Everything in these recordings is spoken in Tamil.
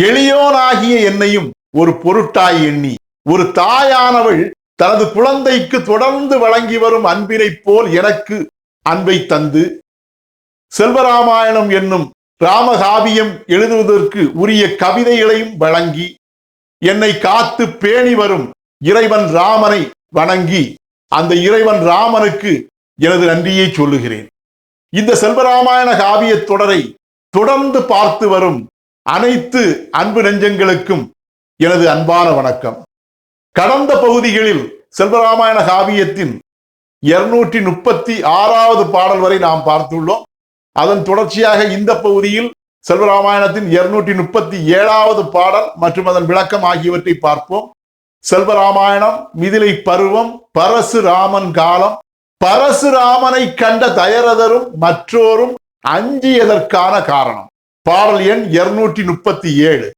எளியோனாகிய என்னையும் ஒரு பொருட்டாய் எண்ணி ஒரு தாயானவள் தனது குழந்தைக்கு தொடர்ந்து வழங்கி வரும் அன்பினைப் போல் எனக்கு அன்பை தந்து செல்வராமாயணம் என்னும் ராமகாவியம் எழுதுவதற்கு உரிய கவிதைகளையும் வழங்கி என்னை காத்து பேணி வரும் இறைவன் ராமனை வணங்கி அந்த இறைவன் ராமனுக்கு எனது நன்றியை சொல்லுகிறேன். இந்த செல்வராமாயண காவியத் தொடரை தொடர்ந்து பார்த்து வரும் அனைத்து அன்பு நெஞ்சங்களுக்கும் எனது அன்பான வணக்கம். கடந்த பகுதிகளில் செல்வராமாயண காவியத்தின் இருநூற்றி முப்பத்தி ஆறாவது பாடல் வரை நாம் பார்த்துள்ளோம். அதன் தொடர்ச்சியாக இந்த பகுதியில் செல்வராமாயணத்தின் இருநூற்றி முப்பத்தி ஏழாவது பாடல் மற்றும் அதன் விளக்கம் ஆகியவற்றை பார்ப்போம். செல்வராமாயணம் மிதிலை பருவம் பரசுராமன் காலம் பரசுராமனை கண்ட தயரதரும் மற்றோரும் அஞ்சியதற்கான காரணம். பாடல் எண் இருநூற்றி முப்பத்தி ஏழு.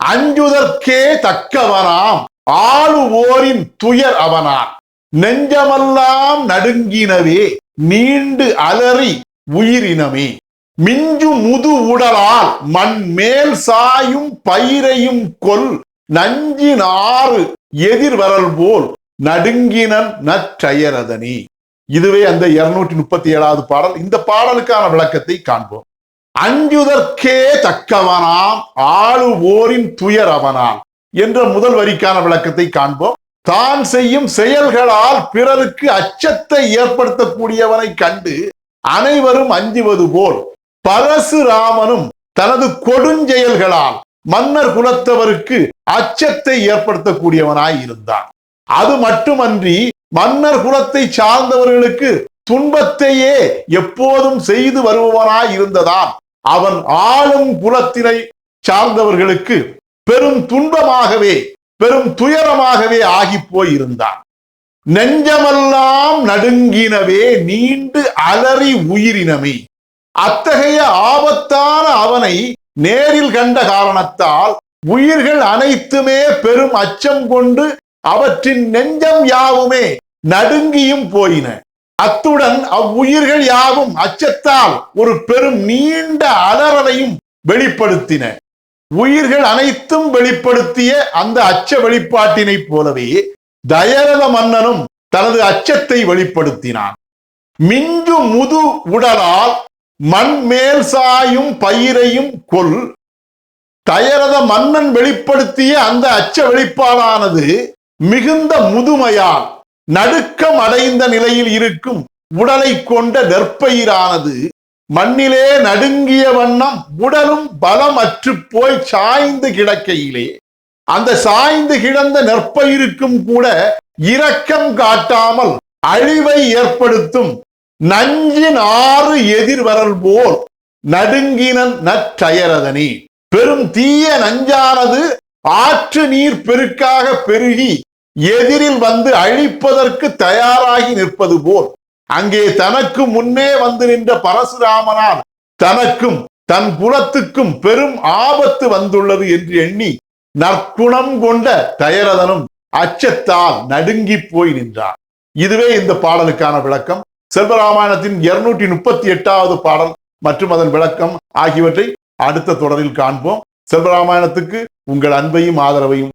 அஞ்சுதற்கே தக்கவனாம் ஆளுவோரின் துயர் அவனான். நெஞ்சமெல்லாம் நடுங்கினவே நீண்டு அலறி உயிரினமே. மிஞ்சு முது உடலால் மண் மேல் சாயும் பயிரையும் கொல் நஞ்சின் ஆறு எதிர்வரல் போல் நடுங்கினன் நற்றயரதனி. இதுவே அந்த இருநூற்றி முப்பத்தி ஏழாவது பாடல். இந்த பாடலுக்கான விளக்கத்தை காண்போம். அஞ்சுதற்கே தக்கவனாம் ஆளுவோரின் துயர் அவனாம் என்ற முதல் வரிக்கான விளக்கத்தை காண்போம். தான் செய்யும் செயல்களால் பிறருக்கு அச்சத்தை ஏற்படுத்தக்கூடியவனை கண்டு அனைவரும் அஞ்சுவது போல் பரசுராமனும் தனது கொடுஞ்செயல்களால் மன்னர் குலத்தவருக்கு அச்சத்தை ஏற்படுத்தக்கூடியவனாய் இருந்தான். அது மட்டுமன்றி மன்னர் குலத்தை சார்ந்தவர்களுக்கு துன்பத்தையே எப்போதும் செய்து வருபவனாய் இருந்ததால் அவன் ஆளும் குலத்தினை சார்ந்தவர்களுக்கு பெரும் துன்பமாகவே பெரும் துயரமாகவே ஆகி போயிருந்தான். நெஞ்சமெல்லாம் நடுங்கினவே நீண்டு அலறி உயிரினமே. அத்தகைய ஆபத்தான அவனை நேரில் கண்ட காரணத்தால் உயிர்கள் அனைத்துமே பெரும் அச்சம் கொண்டு அவற்றின் நெஞ்சம் யாவுமே நடுங்கியும் போயின. அத்துடன் அவ்வுயிர்கள் யாவும் அச்சத்தால் ஒரு பெரும் நீண்ட அலறலையும் வெளிப்படுத்தின. உயிர்கள் அனைத்தும் வெளிப்படுத்திய அந்த அச்ச வெளிப்பாட்டினைப் போலவே தயரத மன்னனும் தனது அச்சத்தை வெளிப்படுத்தினான். மிஞ்சு முது உடலால் மண் மேல் சாயும் பயிரையும் கொல் தயரத மன்னன் வெளிப்படுத்திய அந்த அச்ச வெளிப்பாடானது மிகுந்த முதுமையால் நடுக்கம் அடைந்த நிலையில் இருக்கும் உடலை கொண்ட நெற்பயிரானது மண்ணிலே நடுங்கிய வண்ணம் உடலும் பலமற்று போய் சாய்ந்து கிடக்கையிலே அந்த சாய்ந்து கிடந்த நெற்பயிருக்கும் கூட இரக்கம் காட்டாமல் அழிவை ஏற்படுத்தும் நஞ்சின் ஆறு எதிர்வரல் போல் நடுங்கினன் நற்றயரதனி. பெரும் தீய நஞ்சானது ஆற்று நீர் பெருக்காக பெருகி எதிரில் வந்து அழிப்பதற்கு தயாராகி நிற்பது போல். அங்கே தனக்கு முன்னே வந்து நின்ற பரசுராமனால் தனக்கும் தன் குலத்துக்கும் பெரும் ஆபத்து வந்துள்ளது என்று எண்ணி நற்குணம் கொண்ட தயரதனும் அச்சத்தால் நடுங்கி போய் நின்றார் இதுவே இந்த பாடலுக்கான விளக்கம். செல்வராமாயணத்தின் இருநூற்றி முப்பத்தி எட்டாவது பாடல் மற்றும் அதன் விளக்கம் ஆகியவற்றை அடுத்த தொடரில் காண்போம். செல்வராமாயணத்துக்கு உங்கள் அன்பையும் ஆதரவையும்